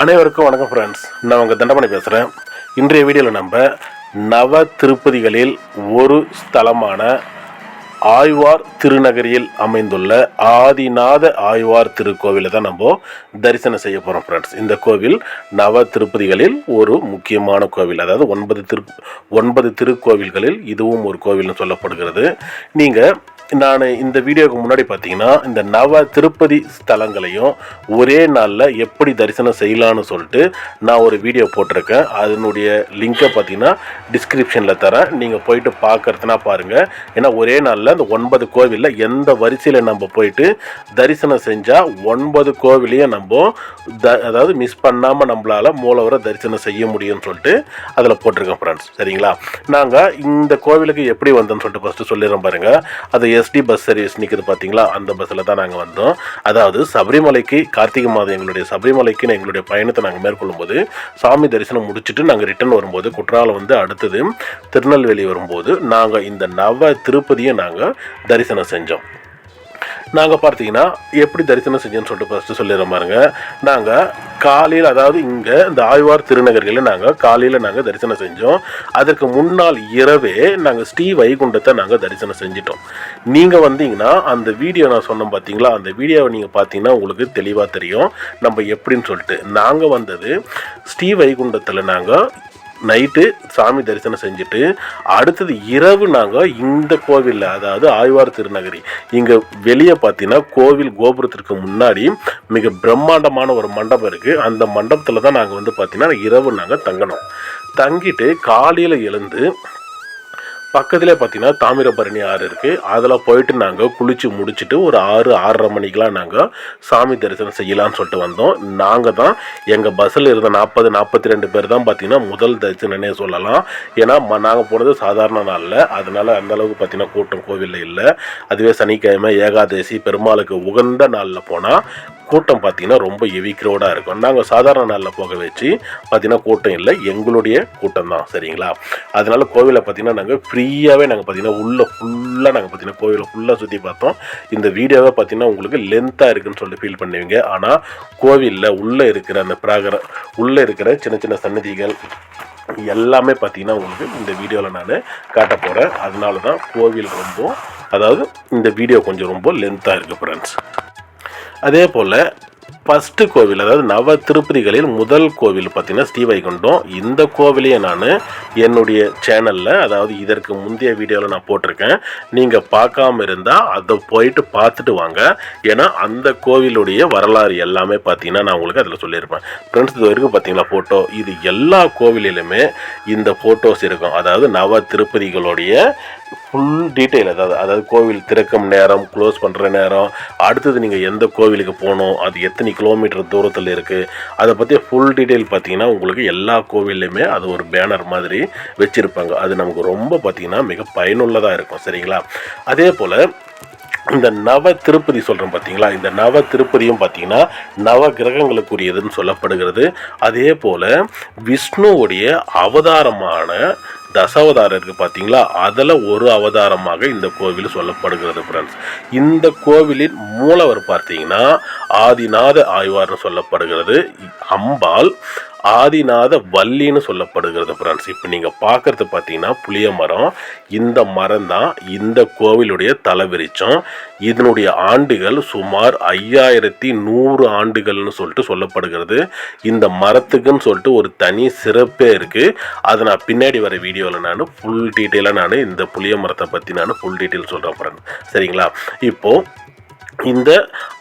அனைவருக்கும் வணக்கம் ஃப்ரெண்ட்ஸ் நான் உங்கள் தண்டமணி பேசுகிறேன் இன்றைய வீடியோவில் நம்ம நவ திருப்பதிகளில் ஒரு ஸ்தலமான ஆழ்வார் திருநகரியில் அமைந்துள்ள ஆதிநாத ஆழ்வார் திருக்கோவிலை தான் நம்ம தரிசனம் செய்ய போகிறோம் ஃப்ரெண்ட்ஸ் இந்த கோவில் நவ திருப்பதிகளில் ஒரு முக்கியமான கோவில். அதாவது ஒன்பது திரு ஒன்பது திருக்கோவில்களில் இதுவும் ஒரு கோவில்னு சொல்லப்படுகிறது. நீங்கள் நான் இந்த வீடியோவுக்கு முன்னாடி பார்த்தீங்கன்னா இந்த நவ திருப்பதி ஸ்தலங்களையும் ஒரே நாளில் எப்படி தரிசனம் செய்யலான்னு சொல்லிட்டு நான் ஒரு வீடியோ போட்டிருக்கேன். அதனுடைய லிங்கை பார்த்தீங்கன்னா டிஸ்கிரிப்ஷனில் தரேன். நீங்கள் போயிட்டு பார்க்கறதுனா பாருங்கள் ஏன்னா ஒரே நாளில் இந்த ஒன்பது கோவிலில் எந்த வரிசையில் நம்ம போயிட்டு தரிசனம் செஞ்சால் ஒன்பது கோவிலையும் நம்ம த அதாவது மிஸ் பண்ணாமல் நம்மளால் மூலவரை தரிசனம் செய்ய முடியும்னு சொல்லிட்டு அதில் போட்டிருக்கேன் ஃப்ரெண்ட்ஸ் சரிங்களா? நாங்கள் இந்த கோவிலுக்கு எப்படி வந்தோம்னு சொல்லிட்டு ஃபஸ்ட்டு சொல்லிடுறோம் பாருங்கள் அது எஸ்டி பஸ் சர்வீஸ் நிற்குது பார்த்தீங்களா அந்த பஸ்ஸில் தான் நாங்கள் வந்தோம். அதாவது சபரிமலைக்கு கார்த்திகை மாதம் எங்களுடைய சபரிமலைக்கு எங்களுடைய பயணத்தை நாங்கள் மேற்கொள்ளும்போது சாமி தரிசனம் முடிச்சுட்டு நாங்கள் ரிட்டர்ன் வரும்போது குற்றாலம் வந்து அடுத்தது திருநெல்வேலி வரும்போது நாங்கள் இந்த நவ திருப்பதியை நாங்கள் தரிசனம் செஞ்சோம். நாங்கள் பார்த்தீங்கன்னா எப்படி தரிசனம் செஞ்சோன்னு சொல்லிட்டு ஃபஸ்ட்டு சொல்லிடுறோம் பாருங்க. நாங்கள் காலையில் அதாவது இங்கே இந்த ஆழ்வார் திருநகர்களில் நாங்கள் காலையில் நாங்கள் தரிசனம் செஞ்சோம். அதற்கு முன்னாள் இரவே நாங்கள் ஸ்ரீ வைகுண்டத்தை நாங்கள் தரிசனம் செஞ்சிட்டோம். நீங்கள் வந்தீங்கன்னா அந்த வீடியோ நான் சொன்னோம் பார்த்தீங்களா அந்த வீடியோவை நீங்கள் பார்த்தீங்கன்னா உங்களுக்கு தெளிவாக தெரியும். நம்ம எப்படின்னு சொல்லிட்டு நாங்கள் வந்தது ஸ்ரீ வைகுண்டத்தில் நாங்கள் நைட்டு சாமி தரிசனம் செஞ்சுட்டு அடுத்தது இரவு நாங்கள் இந்த கோவிலில் அதாவது ஆழ்வார் திருநகரி இங்கே வெளியே பார்த்தீங்கன்னா கோவில் கோபுரத்திற்கு முன்னாடி மிக பிரம்மாண்டமான ஒரு மண்டபம் இருக்குது அந்த மண்டபத்தில் தான் நாங்கள் வந்து பார்த்தீங்கன்னா இரவு நாங்கள் தங்கினோம் தங்கிட்டு காலையில் எழுந்து பக்கத்துலேயே பார்த்தீங்கன்னா தாமிரபரணி ஆறு இருக்குது அதில் போயிட்டு நாங்கள் குளித்து முடிச்சுட்டு ஒரு ஆறு ஆறரை மணிக்கெலாம் நாங்கள் சாமி தரிசனம் செய்யலாம்னு சொல்லிட்டு வந்தோம். நாங்கள் தான் எங்கள் பஸ்ஸில் இருந்த நாற்பது நாற்பத்தி ரெண்டு பேர் தான் பார்த்தீங்கன்னா முதல் தரிசனமே சொல்லலாம். ஏன்னா நாங்கள் போனது சாதாரண நாளில். அதனால் அந்தளவுக்கு பார்த்தீங்கன்னா கூட்டம் கோவிலில் இல்லை. அதுவே சனிக்கிழமை ஏகாதசி பெருமாளுக்கு உகந்த நாளில் போனால் கூட்டம் பார்த்தீங்கன்னா ரொம்ப ஹெவி க்ரௌடாக இருக்கும். நாங்கள் சாதாரண நாளில் போக வச்சு பார்த்தீங்கன்னா கூட்டம் இல்லை. எங்களுடைய கூட்டம் தான். சரிங்களா? அதனால கோவிலை பார்த்தீங்கன்னா நாங்கள் ஃப்ரீயாகவே நாங்கள் பார்த்தீங்கன்னா உள்ளே ஃபுல்லாக நாங்கள் பார்த்தீங்கன்னா கோவிலை ஃபுல்லாக சுற்றி பார்த்தோம். இந்த வீடியோவை பார்த்தீங்கன்னா உங்களுக்கு லென்த்தாக இருக்குன்னு சொல்லி ஃபீல் பண்ணுவீங்க. ஆனால் கோவிலில் உள்ளே இருக்கிற அந்த பிராகர உள்ளே இருக்கிற சின்ன சின்ன சன்னதிகள் எல்லாமே பார்த்தீங்கன்னா உங்களுக்கு இந்த வீடியோவில் நான் காட்ட போகிறேன் அதனால தான் கோவில் ரொம்ப அதாவது இந்த வீடியோ கொஞ்சம் ரொம்ப லென்த்தாக இருக்குது ஃப்ரெண்ட்ஸ் அதே போல் ஃபஸ்ட்டு கோவில் அதாவது நவ திருப்பதிகளில் முதல் கோவில் பார்த்தீங்கன்னா ஸ்ரீவைகுண்டம். இந்த கோவிலையே நான் என்னுடைய சேனலில் அதாவது இதற்கு முந்தைய வீடியோவில் நான் போட்டிருக்கேன். நீங்கள் பார்க்காம இருந்தால் அதை போயிட்டு பார்த்துட்டு வாங்க. ஏன்னா அந்த கோவிலுடைய வரலாறு எல்லாமே பார்த்தீங்கன்னா நான் உங்களுக்கு அதில் சொல்லியிருப்பேன். ஃப்ரெண்ட்ஸ் இது வரைக்கும் பார்த்தீங்களா ஃபோட்டோ இது எல்லா கோவிலிலுமே இந்த ஃபோட்டோஸ் இருக்கும். அதாவது நவ திருப்பதிகளுடைய ஃபுல் டீட்டெயில் அதாவது அதாவது கோவில் திறக்கும் நேரம் க்ளோஸ் பண்ணுற நேரம் அடுத்தது நீங்கள் எந்த கோவிலுக்கு போகணும் அது எத்தனை கிலோமீட்டர் தூரத்தில் இருக்குது அதை பற்றி ஃபுல் டீட்டெயில் பார்த்தீங்கன்னா உங்களுக்கு எல்லா கோவில்லையுமே அது ஒரு பேனர் மாதிரி வச்சுருப்பாங்க. அது நமக்கு ரொம்ப பார்த்தீங்கன்னா மிக பயனுள்ளதாக இருக்கும். சரிங்களா? அதே போல் இந்த நவ திருப்பதி சொல்கிறோம் பார்த்தீங்களா இந்த நவ திருப்பதியும் பார்த்தீங்கன்னா நவ கிரகங்களுக்குரியதுன்னு சொல்லப்படுகிறது. அதே போல் விஷ்ணுவுடைய அவதாரமான தசாவதாரம் இருக்குது பார்த்தீங்களா? அதில் ஒரு அவதாரமாக இந்த கோவில் சொல்லப்படுகிறது ஃப்ரெண்ட்ஸ் இந்த கோவிலின் மூலவர் பார்த்தீங்கன்னா ஆதிநாத ஆய்வார்னு சொல்லப்படுகிறது. அம்பாள் ஆதிநாத வள்ளின்னு சொல்லப்படுகிறது ஃப்ரெண்ட்ஸ் இப்போ நீங்கள் பார்க்குறது பார்த்தீங்கன்னா புளிய மரம். இந்த மரம் தான் இந்த கோவிலுடைய தலைவிரிச்சம். இதனுடைய ஆண்டுகள் சுமார் ஐயாயிரத்தி நூறு ஆண்டுகள்னு சொல்லிட்டு சொல்லப்படுகிறது. இந்த மரத்துக்குன்னு சொல்லிட்டு ஒரு தனி சிறப்பே இருக்குது அதை நான் பின்னாடி வர வீடியோ வீடியோவில் நான் ஃபுல் டீட்டெயிலாக நான் இந்த புளிய மரத்தை பற்றி நான் ஃபுல் டீட்டெயில் சொல்கிறேன் ஃப்ரெண்ட் சரிங்களா? இப்போது இந்த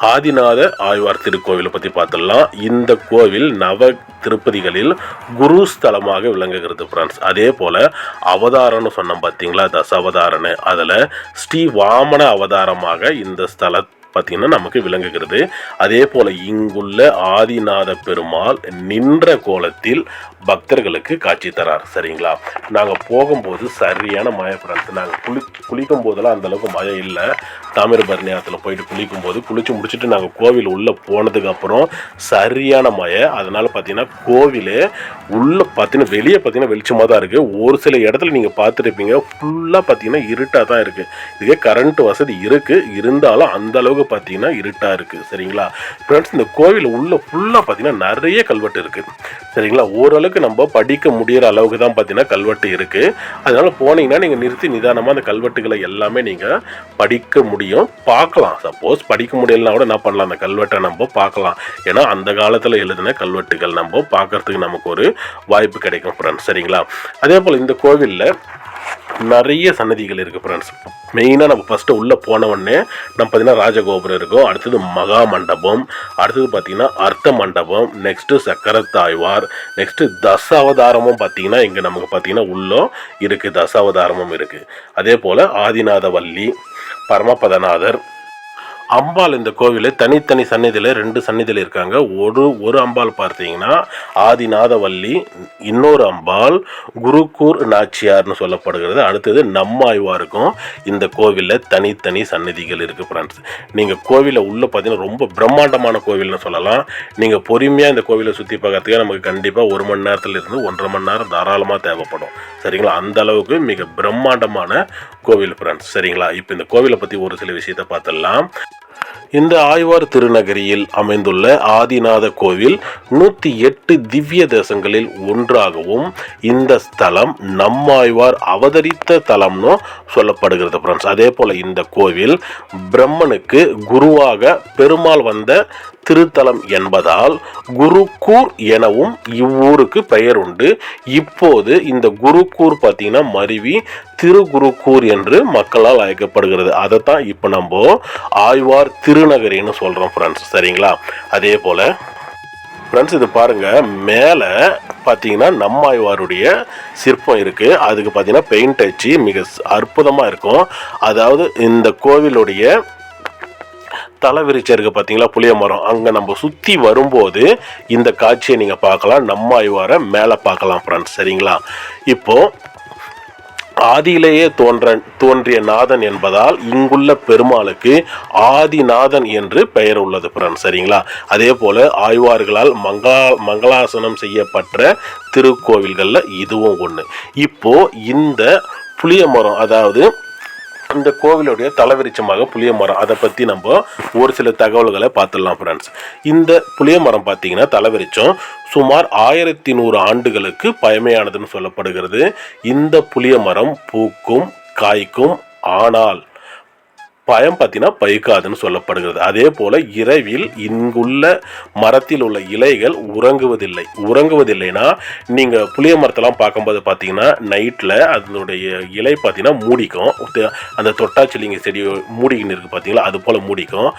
ஆதிநாத ஆழ்வார் திருக்கோவிலை பற்றி பார்த்துடலாம் இந்த கோவில் நவ திருப்பதிகளில் குரு ஸ்தலமாக விளங்குகிறது ஃப்ரெண்ட்ஸ் அதே போல் அவதாரம்னு சொன்னோம் பார்த்தீங்களா தச அவதாரன்னு அதில் ஸ்ரீ வாமன அவதாரமாக இந்த ஸ்தல பார்த்தீங்கன்னா நமக்கு விளங்குகிறது. அதே போல இங்குள்ள ஆதிநாத பெருமாள் நின்ற கோலத்தில் பக்தர்களுக்கு காட்சி தரார். சரிங்களா? நாங்கள் போகும்போது சரியான மாயப்படாது நாங்கள் குளி குளிக்கும் போதெல்லாம் அந்தளவுக்கு மழை இல்லை. தாமிரபரணி ஆற்றுல போயிட்டு குளிக்கும் போது குளித்து முடிச்சுட்டு நாங்கள் கோவில் உள்ளே போனதுக்கப்புறம் சரியான மழை அதனால் பார்த்தீங்கன்னா கோவில் உள்ளே பார்த்தீங்கன்னா வெளியே பார்த்தீங்கன்னா வெளிச்சமாக தான் இருக்குது ஒரு சில இடத்துல நீங்கள் பார்த்துருப்பீங்க ஃபுல்லாக பார்த்தீங்கன்னா இருட்டாக தான் இருக்குது இதுக்கே கரண்ட் வசதி இருக்குது இருந்தாலும் அந்த அளவுக்கு பார்த்தீங்கன்னா இருட்டாக இருக்குது சரிங்களா? ஃப்ரெண்ட்ஸ் இந்த கோவில் உள்ளே ஃபுல்லாக பார்த்தீங்கன்னா நிறைய கல்வெட்டு இருக்குது சரிங்களா? ஓரளவுக்கு நம்ம படிக்க முடியிற அளவுக்கு தான் பார்த்தீங்கன்னா கல்வெட்டு இருக்குது அதனால் போனீங்கன்னா நீங்கள் நிறுத்தி நிதானமாக அந்த கல்வெட்டுகளை எல்லாமே நீங்கள் படிக்க முடியும். பார்க்கலாம். சப்போஸ் படிக்க முடியலனா கூட என்ன பண்ணலாம்? அந்த கல்வெட்டை நம்ம பார்க்கலாம். ஏன்னா அந்த காலத்தில் எழுதின கல்வெட்டுகள் நம்ம பார்க்கறதுக்கு நமக்கு ஒரு வாய்ப்பு கிடைக்கும் ஃப்ரெண்ட்ஸ் சரிங்களா? அதே போல் இந்த கோவிலில் நிறைய சன்னதிகள் இருக்குது ஃப்ரெண்ட்ஸ் மெயினாக நம்ம ஃபஸ்ட்டு உள்ளே போனவொடனே நம்ம பார்த்தீங்கன்னா ராஜகோபுரம் இருக்கும். அடுத்தது மகா மண்டபம். அடுத்தது பார்த்தீங்கன்னா அர்த்த மண்டபம். நெக்ஸ்ட்டு சக்கரத்தாழ்வார். நெக்ஸ்ட்டு தசாவதாரமும் பார்த்தீங்கன்னா இங்கே நமக்கு பார்த்தீங்கன்னா உள்ளோ இருக்குது தசாவதாரமும் இருக்குது அதே போல் ஆதிநாதவல்லி பரமபதநாதர் அம்பாள் இந்த கோவிலில் தனித்தனி சந்நிதியில் ரெண்டு சன்னதியில் இருக்காங்க. ஒரு ஒரு அம்பாள் பார்த்தீங்கன்னா ஆதிநாதவல்லி இன்னொரு அம்பாள் குருக்கூர் நாச்சியார்னு சொல்லப்படுகிறது. அடுத்தது நம்மாய்வாருக்கும் இந்த கோவிலில் தனித்தனி சந்நிதிகள் இருக்குது ஃப்ரெண்ட்ஸ் நீங்கள் கோவிலை உள்ளே பார்த்தீங்கன்னா ரொம்ப பிரம்மாண்டமான கோவில்னு சொல்லலாம். நீங்கள் பொறுமையாக இந்த கோவிலை சுற்றி பார்க்கறதுக்கே நமக்கு கண்டிப்பாக ஒரு மணி நேரத்தில் இருந்து ஒன்றரை மணி நேரம் தாராளமாக தேவைப்படும். சரிங்களா? அந்த அளவுக்கு மிக பிரம்மாண்டமான கோவில் ஃப்ரெண்ட்ஸ் சரிங்களா? இப்போ இந்த கோவிலை பற்றி ஒரு சில விஷயத்தை பார்த்துடலாம். இந்த ஆழ்வார் திருநகரியில் அமைந்துள்ள ஆதிநாத கோவில் நூற்றி எட்டு திவ்ய தேசங்களில் ஒன்றாகவும் இந்த ஸ்தலம் நம்மாழ்வார் அவதரித்த தலம்னு சொல்லப்படுகிறது ஃப்ரெண்ட்ஸ் அதே போல் இந்த கோவில் பிரம்மனுக்கு குருவாக பெருமாள் வந்த திருத்தலம் என்பதால் குருக்கூர் எனவும் இவ்வூருக்கு பெயர் உண்டு. இப்போது இந்த குருக்கூர் பார்த்தீங்கன்னா மருவி திருகுருக்கூர் என்று மக்களால் அழைக்கப்படுகிறது. அதைத்தான் இப்போ நம்ம ஆழ்வார் திருநகரின்னு சொல்கிறோம் ஃப்ரெண்ட்ஸ் சரிங்களா? அதே போல் ஃப்ரெண்ட்ஸ் இது பாருங்கள் மேலே பார்த்தீங்கன்னா நம்மாழ்வாருடைய சிற்பம் இருக்குது அதுக்கு பார்த்தீங்கன்னா பெயிண்ட் அடிச்சு மிக அற்புதமாக இருக்கும். அதாவது இந்த கோவிலுடைய தலை விரிச்சு பார்த்தீங்களா புளிய மரம். அங்கே நம்ம சுற்றி வரும்போது இந்த காட்சியை நீங்கள் பார்க்கலாம். நம்ம ஆய்வாரை மேலே பார்க்கலாம் ஃப்ரெண்ட்ஸ் சரிங்களா? இப்போது ஆதியிலேயே தோன்ற தோன்றிய நாதன் என்பதால் இங்குள்ள பெருமாளுக்கு ஆதிநாதன் என்று பெயர் உள்ளது ஃப்ரெண்ட்ஸ் சரிங்களா? அதே போல ஆய்வார்களால் மங்களா மங்களாசனம் செய்யப்பட்ட திருக்கோவில்களில் இதுவும் ஒன்று இப்போ இந்த புளிய மரம் அதாவது இந்த கோவிலுடைய தலைவிருச்சமாக புளிய மரம். அதை பற்றி நம்ம ஒரு சில தகவல்களை பார்த்துடலாம் ஃப்ரெண்ட்ஸ் இந்த புளிய மரம் பார்த்தீங்கன்னா தலைவிருச்சம் சுமார் ஆயிரத்தி நூறு ஆண்டுகளுக்கு பழமையானதுன்னு சொல்லப்படுகிறது. இந்த புளிய மரம் பூக்கும் காய்க்கும் ஆனால் பயம் பார்த்தீங்கன்னா பைக்காதுன்னு சொல்லப்படுகிறது. அதே போல இரவில் இங்குள்ள மரத்தில் உள்ள இலைகள் உறங்குவதில்லை. உறங்குவதில்லைன்னா நீங்கள் புளிய மரத்தெல்லாம் பார்க்கும்போது பார்த்தீங்கன்னா நைட்டில் அதனுடைய இலை பார்த்தீங்கன்னா மூடிக்கும். அந்த தொட்டாச்சிலிங்க செடி மூடிக்கின்னு இருக்குது பார்த்தீங்களா அது போல் மூடிக்கும்.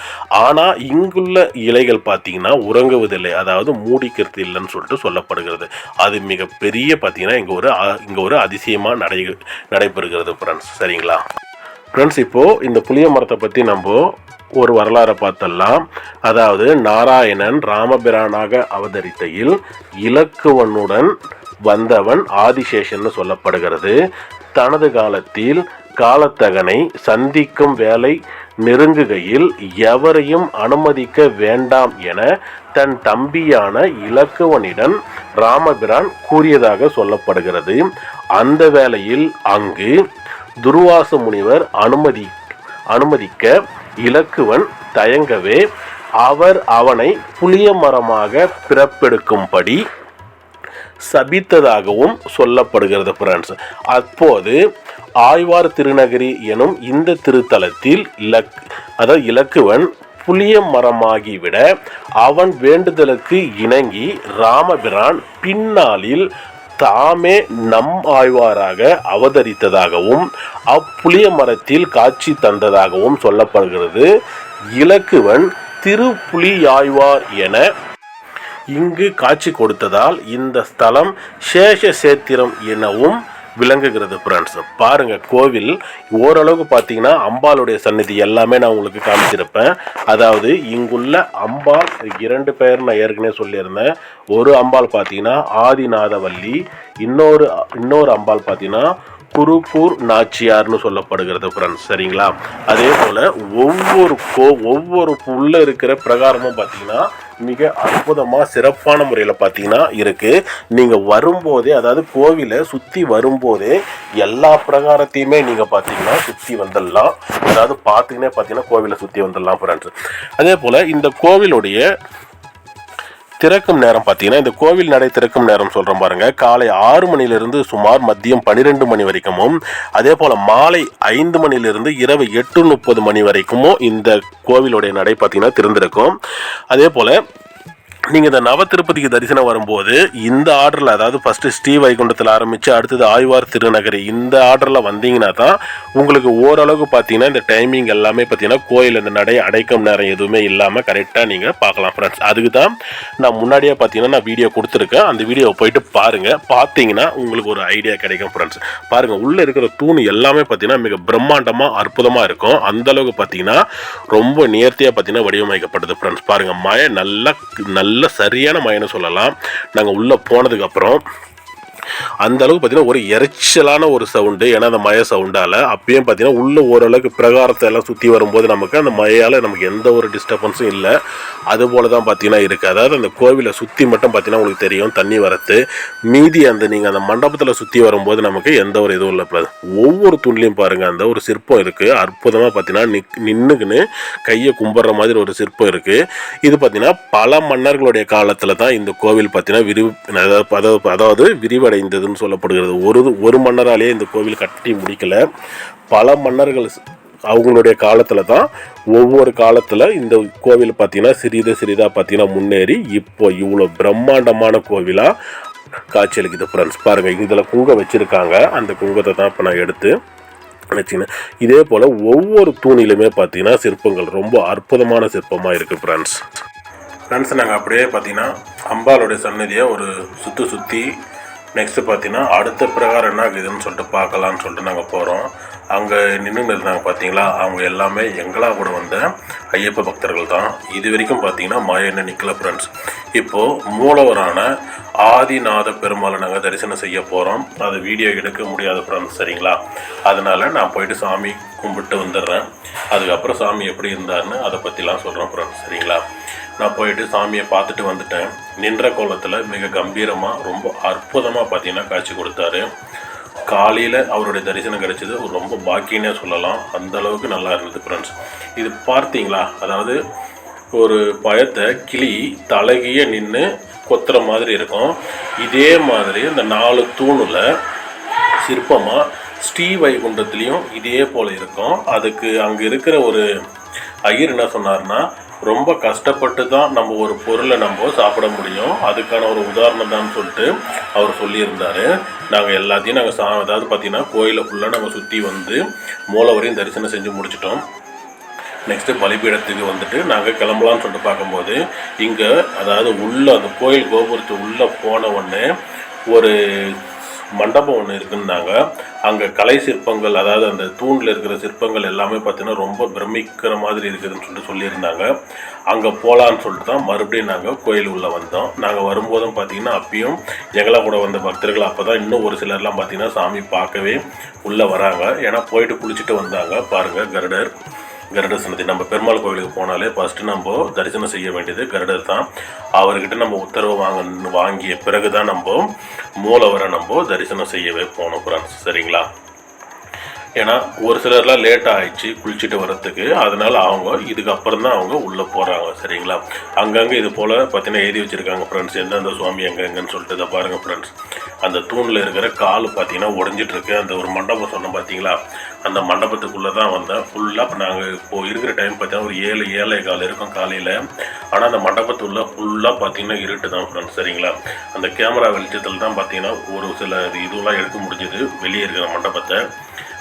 ஆனால் இங்குள்ள இலைகள் பார்த்தீங்கன்னா உறங்குவதில்லை. அதாவது மூடிக்கிறது இல்லைன்னு சொல்லிட்டு சொல்லப்படுகிறது. அது மிகப்பெரிய பார்த்தீங்கன்னா இங்கே ஒரு இங்கே ஒரு அதிசயமாக நடை நடைபெறுகிறது ஃப்ரெண்ட்ஸ் சரிங்களா? ஃப்ரெண்ட்ஸ் இப்போது இந்த புளிய மரத்தை பற்றி நம்ம ஒரு வரலாறை பார்த்தலாம். அதாவது நாராயணன் ராமபிரானாக அவதரித்தையில் இலக்குவனுடன் வந்தவன் ஆதிசேஷன்னு சொல்லப்படுகிறது. தனது காலத்தில் காலத்தகனை சந்திக்கும் வேலை நெருங்குகையில் எவரையும் அனுமதிக்க வேண்டாம் என தன் தம்பியான இலக்குவனிடம் ராமபிரான் கூறியதாக சொல்லப்படுகிறது. அந்த வேளையில் அங்கு துர்வாச முனிவர் அனுமதி அனுமதிக்க இலக்குவன் தயங்கவே அவர் அவனை புளிய மரமாக பிறப்பெடுக்கும்படி சபித்ததாகவும் சொல்லப்படுகிறது பிரான்ஸ் அப்போது ஆழ்வார் திருநகரி எனும் இந்த திருத்தலத்தில் இலக் அதாவது இலக்குவன் புளிய மரமாகிவிட அவன் வேண்டுதலுக்கு இணங்கி ராமபிரான் பின்னாளில் தாமே நம் ஆழ்வாராக அவதரித்ததாகவும் அப்புளிய மரத்தில் காட்சி தந்ததாகவும் சொல்லப்படுகிறது. இலக்குவன் திருப்புலியாழ்வார் என இங்கு காட்சி கொடுத்ததால் இந்த ஸ்தலம் சேஷசேத்திரம் எனவும் விளங்குகிறது ஃப்ரெண்ட்ஸ் பாருங்கள் கோவில் ஓரளவுக்கு பார்த்தீங்கன்னா அம்பாளுடைய சந்நிதி எல்லாமே நான் உங்களுக்கு காமிச்சிருப்பேன். அதாவது இங்குள்ள அம்பாள் இரண்டு பேர் நான் ஏற்கனவே சொல்லியிருந்தேன். ஒரு அம்பாள் பார்த்தீங்கன்னா ஆதிநாதவல்லி இன்னொரு இன்னொரு அம்பாள் பார்த்தீங்கன்னா குருக்கூர் நாச்சியார்னு சொல்லப்படுகிறது ஃப்ரெண்ட்ஸ் சரிங்களா? அதே போல் ஒவ்வொரு கோ ஒவ்வொரு உள்ளே இருக்கிற பிரகாரமும் பார்த்தீங்கன்னா மிக அற்புதமாக சிறப்பான முறையில் பார்த்தீங்கன்னா இருக்குது நீங்கள் வரும்போதே அதாவது கோவிலை சுற்றி வரும்போதே எல்லா பிரகாரத்தையுமே நீங்கள் பார்த்தீங்கன்னா சுற்றி வந்துடலாம். அதாவது பார்த்துக்கினே பார்த்தீங்கன்னா கோவிலை சுற்றி வந்துடலாம் ஃப்ரெண்ட்ஸ் அதே போல் இந்த கோவிலுடைய திறக்கும் நேரம் பார்த்தீங்கன்னா இந்த கோவில் நடை திறக்கும் நேரம் சொல்கிறேன் பாருங்க. காலை ஆறு மணிலிருந்து சுமார் மதியம் பன்னிரெண்டு மணி வரைக்கும் அதே போல் மாலை ஐந்து மணிலிருந்து இரவு எட்டு முப்பது மணி வரைக்கும் இந்த கோவிலுடைய நடை பார்த்தீங்கன்னா திறந்திருக்கும். அதே போல் நீங்கள் இந்த நவ திருப்பதிக்கு தரிசனம் வரும்போது இந்த ஆர்டரில் அதாவது ஃபஸ்ட்டு ஸ்ரீ வைகுண்டத்தில் ஆரம்பித்து அடுத்தது ஆய்வார் திருநகரி இந்த ஆர்டரில் வந்தீங்கன்னா தான் உங்களுக்கு ஓரளவுக்கு பார்த்தீங்கன்னா இந்த டைமிங் எல்லாமே பார்த்தீங்கன்னா கோயில் இந்த நடை அடைக்கும் நேரம் எதுவுமே இல்லாமல் கரெக்டாக நீங்கள் பார்க்கலாம் ஃப்ரெண்ட்ஸ் அதுக்கு தான் நான் முன்னாடியே பார்த்தீங்கன்னா நான் வீடியோ கொடுத்துருக்கேன். அந்த வீடியோவை போயிட்டு பாருங்கள் பார்த்தீங்கன்னா உங்களுக்கு ஒரு ஐடியா கிடைக்கும் ஃப்ரெண்ட்ஸ் பாருங்கள் உள்ளே இருக்கிற தூண் எல்லாமே பார்த்தீங்கன்னா மிக பிரம்மாண்டமாக அற்புதமாக இருக்கும். அந்தளவுக்கு பார்த்தீங்கன்னா ரொம்ப நேர்த்தியாக பார்த்தீங்கன்னா வடிவமைக்கப்பட்டது ஃப்ரெண்ட்ஸ் பாருங்கள் மழை நல்லா நல்ல சரியான மயன்னு சொல்லலாம். நாங்கள் உள்ளே போனதுக்கப்புறம் அந்த அளவுக்கு பார்த்தீங்கன்னா ஒரு எரிச்சலான ஒரு சவுண்டு ஏன்னா அந்த மழை சவுண்டால் அப்பயும் பார்த்தீங்கன்னா உள்ள ஓரளவுக்கு பிரகாரத்தை எல்லாம் சுற்றி வரும்போது நமக்கு அந்த மழையால் நமக்கு எந்த ஒரு டிஸ்டர்பன்ஸும் இல்லை. அதுபோல் தான் பார்த்தீங்கன்னா இருக்குது அதாவது அந்த கோவிலை சுற்றி மட்டும் பார்த்தீங்கன்னா உங்களுக்கு தெரியும் தண்ணி வரத்து. மீதி அந்த நீங்கள் அந்த மண்டபத்தில் சுற்றி வரும்போது நமக்கு எந்த ஒரு இதுவும் இல்லை ஒவ்வொரு துண்ணிலையும் பாருங்கள் அந்த ஒரு சிற்பம் இருக்குது அற்புதமாக பார்த்தீங்கன்னா நிக் நின்றுக்குன்னு கையை கும்பிட்ற மாதிரி ஒரு சிற்பம் இருக்குது இது பார்த்தீங்கன்னா பல மன்னர்களுடைய காலத்தில் தான் இந்த கோவில் பார்த்தீங்கன்னா விரிவு அதாவது அதாவது- விரிவடைந்து விரிவடைந்ததுன்னு சொல்லப்படுகிறது. ஒரு ஒரு மன்னராலேயே இந்த கோவில் கட்டி முடிக்கல. பல மன்னர்கள் அவங்களுடைய காலத்தில் தான் ஒவ்வொரு காலத்தில் இந்த கோவில் பார்த்தீங்கன்னா சிறிது சிறிதாக பார்த்தீங்கன்னா முன்னேறி இப்போ இவ்வளோ பிரம்மாண்டமான கோவிலாக காட்சியளிக்குது ஃப்ரெண்ட்ஸ் பாருங்கள் இதில் குங்கம் வச்சுருக்காங்க. அந்த குங்கத்தை தான் இப்போ நான் எடுத்து வச்சுக்கினேன். இதே போல் ஒவ்வொரு தூணிலுமே பார்த்தீங்கன்னா சிற்பங்கள். ரொம்ப அற்புதமான சிற்பமாக இருக்குது ஃப்ரெண்ட்ஸ் ஃப்ரெண்ட்ஸ் நாங்கள் அப்படியே பார்த்தீங்கன்னா அம்பாளுடைய சன்னதியை ஒரு சுற்றி சுற்றி நெக்ஸ்ட்டு பார்த்தீங்கன்னா அடுத்த பிரகாரம் என்ன ஆகுதுன்னு சொல்லிட்டு பார்க்கலான்னு சொல்லிட்டு நாங்கள் போகிறோம் அங்கே நின்றுன்னு இருந்தாங்க பார்த்தீங்களா? அவங்க எல்லாமே எங்களா கூட வந்த ஐயப்ப பக்தர்கள் தான். இது வரைக்கும் பார்த்தீங்கன்னா மாயண்ண என்ன ஃப்ரெண்ட்ஸ் இப்போது மூலவரான ஆதிநாத பெருமாளை நாங்கள் தரிசனம் செய்ய போகிறோம் அது வீடியோ எடுக்க முடியாது ஃப்ரெண்ட்ஸ் சரிங்களா? அதனால் நான் போயிட்டு சாமி கும்பிட்டு வந்துடுறேன். அதுக்கப்புறம் சாமி எப்படி இருந்தாருன்னு அதை பற்றிலாம் சொல்கிறேன் ஃப்ரெண்ட்ஸ் சரிங்களா? நான் போயிட்டு சாமியை பார்த்துட்டு வந்துட்டேன். நின்ற கோலத்தில் மிக கம்பீரமாக ரொம்ப அற்புதமாக பார்த்தீங்கன்னா காட்சி கொடுத்தாரு. காலையில் அவருடைய தரிசனம் கிடைச்சது. ரொம்ப பாக்கியனே சொல்லலாம். அந்த அளவுக்கு நல்லா இருந்தது ஃப்ரெண்ட்ஸ் இது பார்த்தீங்களா? அதாவது ஒரு பயத்தை கிளி தலகிய நின்று கொத்துற மாதிரி இருக்கும். இதே மாதிரி இந்த நாலு தூணில் சிற்பமாக ஸ்ரீ வைகுண்டத்துலேயும் இதே போல் இருக்கும். அதுக்கு அங்கே இருக்கிற ஒரு ஐயர் என்ன சொன்னார்னா ரொம்ப கஷ்டப்பட்டு தான் நம்ம ஒரு பொருளை நம்ம சாப்பிட முடியும். அதுக்கான ஒரு உதாரணம் தான் சொல்லிட்டு அவர் சொல்லியிருந்தார். நாங்கள் எல்லாத்தையும் நாங்கள் சா அதாவது பார்த்தீங்கன்னா கோயிலை ஃபுல்லாக நாங்கள் சுற்றி வந்து மூலவரையும் தரிசனம் செஞ்சு முடிச்சிட்டோம். நெக்ஸ்ட்டு பலிபீடத்துக்கு வந்துட்டு நாங்கள் கிளம்பலாம்னு சொல்லிட்டு பார்க்கும்போது இங்கே அதாவது உள்ளே அந்த கோயில் கோபுரத்து உள்ளே போன உடனே ஒரு மண்டபம் ஒன்று இருக்குன்னாங்க. அங்கே கலை சிற்பங்கள் அதாவது அந்த தூணில் இருக்கிற சிற்பங்கள் எல்லாமே பார்த்தீங்கன்னா ரொம்ப பிரமிக்கிற மாதிரி இருக்குதுன்னு சொல்லிட்டு சொல்லியிருந்தாங்க. அங்கே போகலான்னு சொல்லிட்டு தான் மறுபடியும் நாங்கள் கோயில் உள்ளே வந்தோம். நாங்கள் வரும்போதும் பார்த்தீங்கன்னா அப்பயும் எங்களை கூட வந்த பக்தர்கள் அப்போ தான் இன்னும் ஒரு சிலர்லாம் பார்த்தீங்கன்னா சாமி பார்க்கவே உள்ளே வராங்க. ஏன்னா போயிட்டு குளிச்சுட்டு வந்தாங்க. பாருங்கள் கருடர். கருட சன்னதி நம்ம பெருமாள் கோவிலுக்கு போனாலே ஃபஸ்ட்டு நம்ம தரிசனம் செய்ய வேண்டியது கருடர் தான். அவர்கிட்ட நம்ம உத்தரவு வாங்க வாங்கிய பிறகு தான் நம்ம மூலவரை நம்ம தரிசனம் செய்யவே போனோம் ஃப்ரெண்ட்ஸ் சரிங்களா? ஏன்னா ஒரு சிலர்லாம் லேட் ஆயிடுச்சு குளிச்சுட்டு வர்றதுக்கு. அதனால் அவங்க இதுக்கப்புறம் தான் அவங்க உள்ளே போகிறாங்க சரிங்களா? அங்கங்கே இது போல் பார்த்தீங்கன்னா எழுதி வச்சுருக்காங்க ஃப்ரெண்ட்ஸ் எந்தெந்த சுவாமி எங்கெங்கன்னு சொல்லிட்டு இதை பாருங்கள் ஃப்ரெண்ட்ஸ் அந்த தூணில் இருக்கிற கால் பார்த்தீங்கன்னா உடஞ்சிட்டு இருக்கு அந்த ஒரு மண்டபம் சொன்னோம் பார்த்தீங்களா? அந்த மண்டபத்துக்குள்ளே தான் வந்தேன். ஃபுல்லாக இப்போ நாங்கள் இப்போ இருக்கிற டைம் பார்த்தீங்கன்னா ஒரு ஏழு ஏழை கால் இருக்கும் காலையில். ஆனால் அந்த மண்டபத்துள்ள ஃபுல்லாக பார்த்தீங்கன்னா இருட்டு தான் ஃப்ரெண்ட்ஸ் சரிங்களா? அந்த கேமரா வெளிச்சத்தில் தான் பார்த்தீங்கன்னா ஒரு சில இது இதுவெல்லாம் எடுக்க முடிஞ்சது. வெளியே இருக்கிற மண்டபத்தை.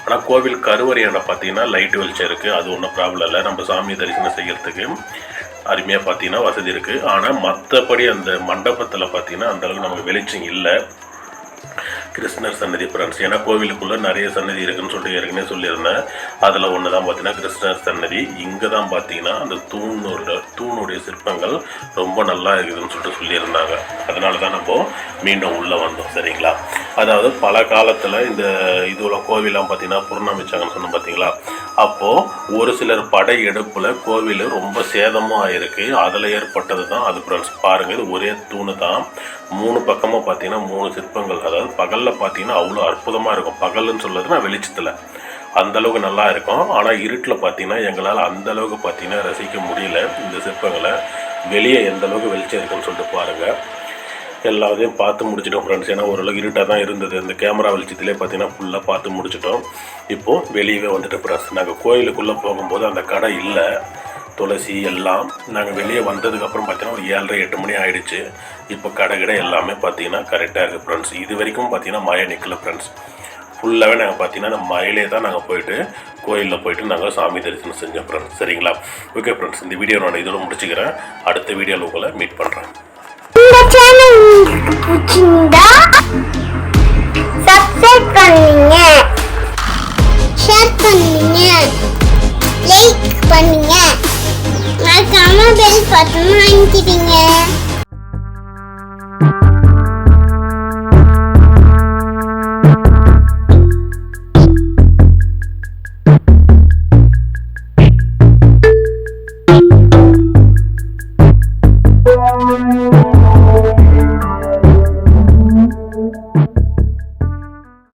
ஆனால் கோவில் கருவறையான பார்த்தீங்கன்னா லைட் வெளிச்சம் இருக்குது அது ஒன்றும் ப்ராப்ளம் இல்லை. நம்ம சாமி தரிசனம் செய்கிறதுக்கு அருமையாக பார்த்தீங்கன்னா வசதி இருக்குது ஆனால் மற்றபடி அந்த மண்டபத்தில் பார்த்தீங்கன்னா அந்தளவுக்கு நமக்கு வெளிச்சம் இல்லை. கிருஷ்ணர் சன்னதி பிரான்ஸ் ஏன்னா கோவிலுக்குள்ளே நிறைய சன்னதி இருக்குன்னு சொல்லிட்டு ஏற்கனவே சொல்லியிருந்தேன். அதில் ஒன்று தான் பார்த்தீங்கன்னா கிருஷ்ணர் சன்னதி. இங்கே தான் பார்த்தீங்கன்னா அந்த தூணோட தூணுடைய சிற்பங்கள் ரொம்ப நல்லா இருக்குதுன்னு சொல்லிட்டு சொல்லியிருந்தாங்க. அதனால தான் நம்ம மீண்டும் உள்ளே வந்தோம் சரிங்களா? அதாவது பல காலத்தில் இந்த இதுவெல்லாம் கோவிலாம் பார்த்தீங்கன்னா புறணமிச்சாங்கன்னு சொன்னோம் பார்த்தீங்களா அப்போது ஒரு சிலர் படை எடுப்பில் கோவில் ரொம்ப சேதமும் ஆயிருக்கு அதில் ஏற்பட்டது தான் அது ஃப்ரெண்ட்ஸ் பாருங்கள் இது ஒரே தூணு தான். மூணு பக்கமாக பார்த்தீங்கன்னா மூணு சிற்பங்கள். அதாவது பகலில் பார்த்தீங்கன்னா அவ்வளோ அற்புதமாக இருக்கும். பகல்னு சொல்லுறதுனா வெளிச்சத்தில். அந்த அளவுக்கு நல்லா இருக்கும். ஆனால் இருட்டில் பார்த்தீங்கன்னா எங்களால் அந்தளவுக்கு பார்த்தீங்கன்னா ரசிக்க முடியல இந்த சிற்பங்களை. வெளியே எந்த அளவுக்கு வெளிச்சம் இருக்குன்னு சொல்லிட்டு பாருங்கள் எல்லாத்தையும் பார்த்து முடிச்சிட்டோம் ஃப்ரெண்ட்ஸ் ஏன்னா ஓரளவுக்கு இருட்டாக தான் இருந்தது. இந்த கேமரா வெளிச்சத்திலே பார்த்தீங்கன்னா ஃபுல்லாக பார்த்து முடிச்சிட்டோம். இப்போது வெளியவே வந்துட்டு ஃப்ரெண்ட்ஸ் நாங்கள் கோயிலுக்குள்ளே போகும்போது அந்த கடை இல்லை. துளசி எல்லாம் நாங்கள் வெளியே வந்ததுக்கப்புறம் பார்த்தீங்கன்னா ஒரு ஏழரை எட்டு மணி ஆகிடுச்சு இப்போ கடை கடை எல்லாமே பார்த்தீங்கன்னா கரெக்டாக இருக்குது ஃப்ரெண்ட்ஸ் இது வரைக்கும் பார்த்தீங்கன்னா மழை நிற்கல ஃப்ரெண்ட்ஸ் ஃபுல்லாகவே நாங்கள் பார்த்தீங்கன்னா அந்த மழையிலே தான் நாங்கள் போயிட்டு கோயிலில் போயிட்டு நாங்கள் சாமி தரிசனம் செஞ்சோம் ஃப்ரெண்ட்ஸ் சரிங்களா? ஓகே ஃப்ரெண்ட்ஸ் இந்த வீடியோ நான் இதோட முடிச்சுக்கிறேன். அடுத்த வீடியோவில் உங்களை மீட் பண்ணுறேன் இந்த சேனல் உங்களுக்கு பிடிச்சிருந்தா சப்ஸ்கிரைப் பண்ணுங்க. ஷேர் பண்ணுங்க. லைக் பண்ணுங்க. மறக்காம பெல் பட்டன் வாங்கிக்கிட்டீங்க